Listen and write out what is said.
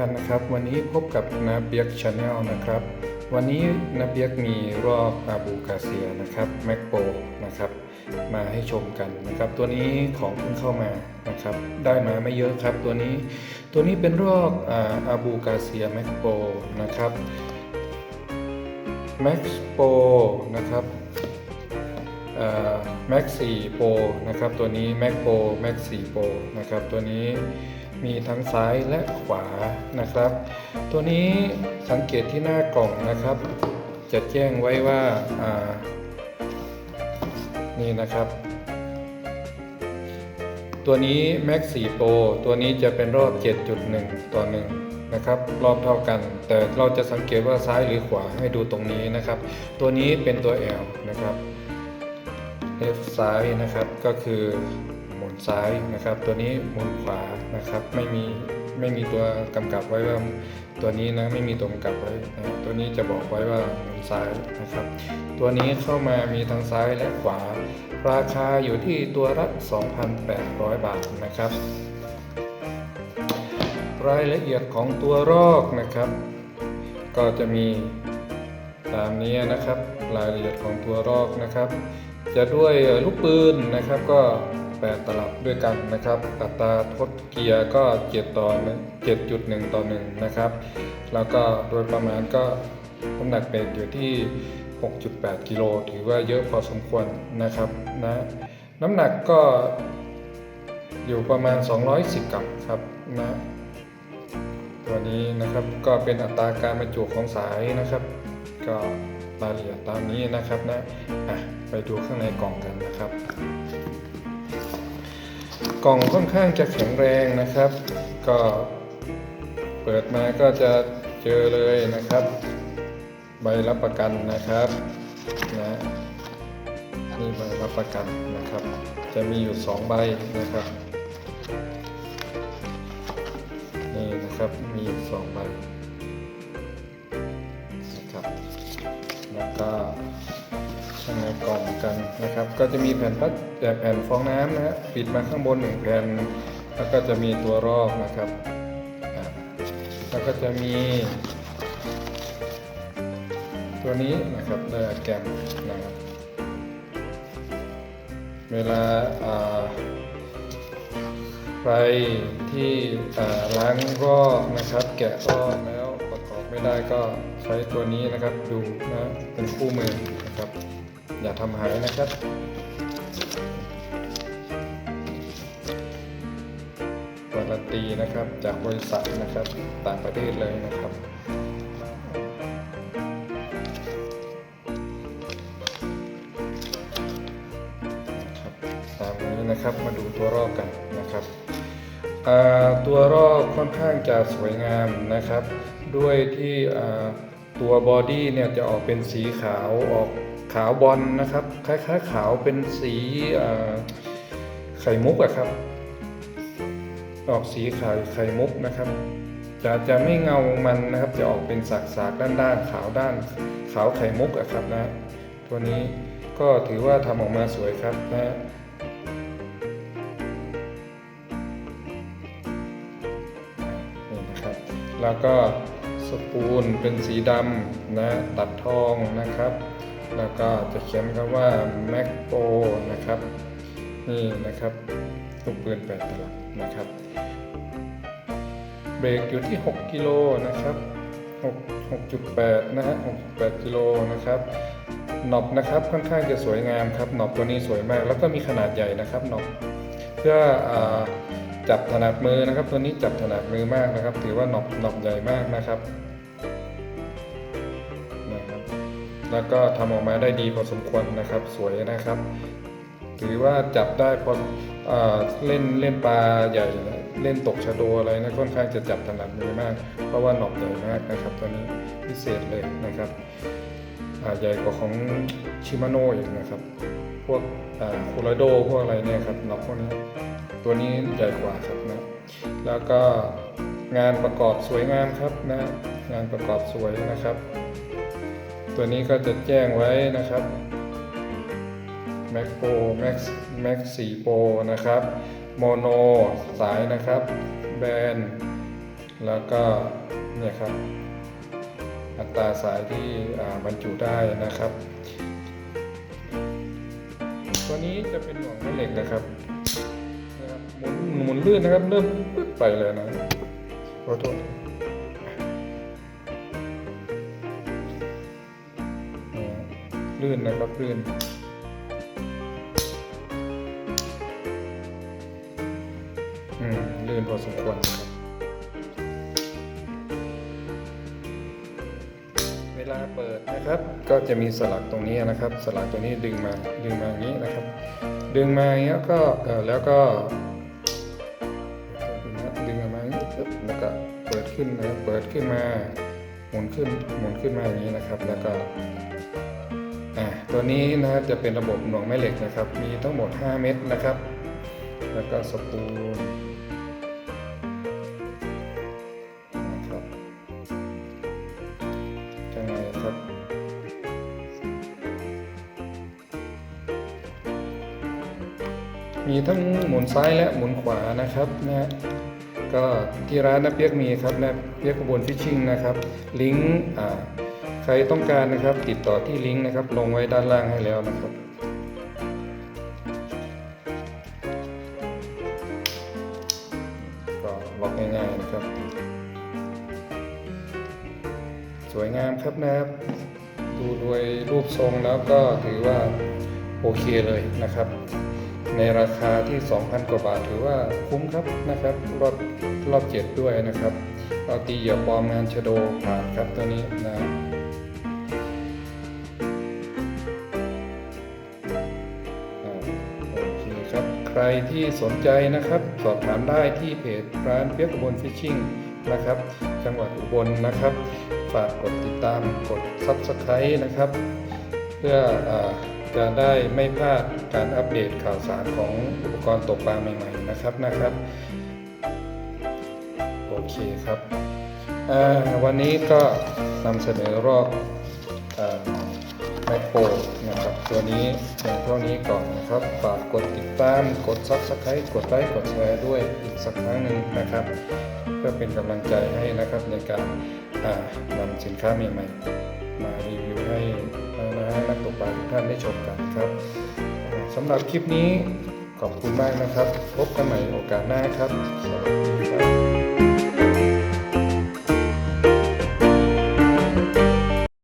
ท่านนะครับ วันนี้พบกับนาเบียกชาแนลนะครับ วันนี้นาเบียกมีรอบอาบูกาเซียนะครับแมกโปนะครับ มาให้ชมกันนะครับ ตัวนี้ของเพิ่งเข้ามานะครับ ได้มาไม่เยอะครับตัวนี้ ตัวนี้เป็นรอบอาบูกาเซียแมกโปนะครับแม็กโปนะครับแม็กซี่โปนะครับ ตัวนี้แม็กโปแม็กซี่โปนะครับ ตัวนี้ มีทั้งซ้ายและขวานะครับ ตัวนี้สังเกตที่หน้ากล่องนะครับ จะแจ้งไว้ว่าานี่นะครับ ตัวนี้ Max 4 Pro ตัวนี้จะเป็นรอบ 7.1 ต่อ1นะครับรอบเท่ากัน แต่เราจะสังเกตว่าซ้ายหรือขวาให้ดูตรงนี้นะครับ ตัวนี้เป็นตัว L นะครับ F ซ้ายนะครับก็คือ ซ้ายนะครับ ตัวนี้หมุนขวานะครับ ไม่มีไม่มีตัวกำกับไว้ว่าตัวนี้นะไม่มีตัวกำกับไว้นะตัวนี้จะบอกไว้ว่าหมุนซ้ายนะครับ ตัวนี้เข้ามามีทั้งซ้ายและขวา ราคาอยู่ที่ตัวละ2,800 บาทนะครับ รายละเอียดของตัวรอกนะครับ ก็จะมีตามนี้นะครับ รายละเอียดของตัวรอกนะครับ จะด้วยลูกปืนนะครับก็ 8 ตลับด้วยกันนะครับ อัตราทดเกียร์ก็ 7 ต่อ 7.1 ต่อ 1 นะครับ แล้วก็โดยประมาณก็น้ำหนักเบรกอยู่ที่ 6.8 กิโลถือว่าเยอะพอสมควรนะครับนะน้ำหนักก็อยู่ประมาณ 210 กรัมครับนะตัวนี้นะครับก็เป็นอัตราการบรรจุของสายนะครับ ก็รายละเอียดตามนี้นะครับนะอะไปดูข้างในกล่องกันนะครับ กล่องค่อนข้างจะแข็งแรงนะครับ ก็เปิดมาก็จะเจอเลยนะครับ ใบรับประกันนะครับนะนี่ใบรับประกันนะครับ จะมีอยู่ 2 ใบนะครับนี่นะครับมีอยู่สองใบนะครับแล้วก็ ข้างในกล่องกันนะครับ ก็จะมีแผ่นพลาสแต่แผ่นฟองน้ำนะฮะปิดมาข้างบนหนึ่งแผ่นแล้วก็จะมีตัวรอบนะครับแล้วก็จะมี ตัวนี้นะครับได้แกมนะครับเวลาใครที่ล้างรอบนะครับ แกะรอบแล้วประกอบไม่ได้ก็ใช้ตัวนี้นะครับดูนะเป็นคู่มือนะครับ อย่าทำหายนะครับการันตีนะครับจากบริษัทนะครับต่างประเทศเลยนะครับตามนี้นะครับมาดูตัวรอบกันนะครับตัวรอบค่อนข้างจะสวยงามนะครับ ด้วยที่ ตัวบอดี้เนี่ยจะออกเป็นสีขาวออกขาวบอลนะครับ คล้ายๆขาวเป็นสีไข่มุกอะครับ ออกสีไข่ไข่มุกนะครับ จะจะไม่เงามันนะครับ จะออกเป็นสากๆด้านๆขาวด้าน ขาวไข่มุกอะครับนะ ตัวนี้ก็ถือว่าทำออกมาสวยครับนะนี่นะครับ แล้วก็ สปูนเป็นสีดำนะตัดทองนะครับ แล้วก็จะเขียนคำว่า Mac Pro นะครับนี่นะครับลูกปืน8ตลับนะครับเบรกอยู่ที่ 6 กิโลนะครับ6 6.8 นะฮะ 6.8 กิโลนะครับหนอบนะครับค่อนข้างจะสวยงามครับหนอบตัวนี้สวยมาก แล้วก็มีขนาดใหญ่นะครับหนอบเพื่ออจับถนัดมือนะครับ ตัวนี้จับถนัดมือมากนะครับ ถือว่าหนอบหนอบใหญ่มากนะครับ แล้วก็ทำออกมาได้ดีพอสมควรนะครับ สวยนะครับถือว่าจับได้พอเล่นเล่นปลาใหญ่เล่นตกชะโดอะไรนะค่อนข้างจะจับถนัดมือมาก เพราะว่าหนอบใหญ่มากนะครับตัวนี้พิเศษเลยนะครับใหญ่กว่าของชิมาโน่อีกนะครับ พวกโคโลโดพวกอะไรเนี่ยครับหนอบพวกนี้ตัวนี้ใหญ่กว่าครับนะแล้วก็งานประกอบสวยงามครับนะงานประกอบสวยนะครับ ตัวนี้ก็จะแจ้งไว้นะครับ Mac Pro Max Max 4 Pro นะครับโมโนสายนะครับ แบนแล้วก็เนี่ยครับ อัตราสายที่บรรจุได้นะครับ ตัวนี้จะเป็นหน่วงแม่เหล็กนะครับนะครับหมุนหมุนลื่นนะครับ เริ่มปึ๊บไปเลยนะขอโทษ ลื่นนะครับลื่นอืมลื่นพอสมควรครับเวลาเปิดนะครับ ก็จะมีสลักตรงนี้นะครับ สลักตรงนี้ดึงมาดึงมาอย่างนี้นะครับ ดึงมาอย่างเงี้ยก็เออแล้วก็ดึงออกมาอย่างนี้แล้วก็เปิดขึ้นนะเปิดขึ้นมาหมุนขึ้นหมุนขึ้นมาอย่างนี้นะครับ แล้วก็ ตัวนี้นะครับจะเป็นระบบหน่วงแม่เหล็กนะครับ มีทั้งหมด 5 เม็ดนะครับ แล้วก็สปูลนะครับข้างในครับมีทั้งหมุนซ้ายและหมุนขวานะครับนะฮะก็ที่ร้านนะเปียกมีครับนะเปียกกระบวนฟิชชิ่งนะครับ ลิงก์อ่า ใครต้องการนะครับ ติดต่อที่ลิงก์นะครับ ลงไว้ด้านล่างให้แล้วนะครับ ก็ล็อกง่ายๆนะครับ สวยงามครับนะครับ ดูโดยรูปทรงแล้วก็ถือว่าโอเคเลยนะครับ ในราคาที่ 2,000 กว่าบาทถือว่าคุ้มครับนะครับ รอบรอบเจ็ดด้วยนะครับเราตีเหยื่อปลอมงานชโดผ่านครับตัวนี้นะ รับใครที่สนใจนะครับ สอบถามได้ที่เพจร้านเปียกอุบลฟิชชิ่งนะครับ จังหวัดอุบลนะครับ ฝากกดติดตามกด Subscribe นะครับ เพื่ออจะได้ไม่พลาดการอัปเดตข่าวสารของอุปกรณ์ตกปลาใหม่ๆนะครับนะครับ โอเคครับวันนี้ก็นำเสนอรอบ แมโครนะครับตัวนี้เพียงเท่านี้ก่อนนะครับฝากกดติดตามกด Subscribe กดไลค์กดแชร์ด้วยอีกสักครั้งหนึ่งนะครับ เพื่อเป็นกำลังใจให้นะครับในการอ่านำสินค้าใหม่ๆ มารีวิวให้น้าๆนักตกปลาทุกท่านได้ชมกันครับอ่าสำหรับคลิปนี้ขอบคุณมากนะครับ พบกันใหม่โอกาสหน้าครับสวัสดี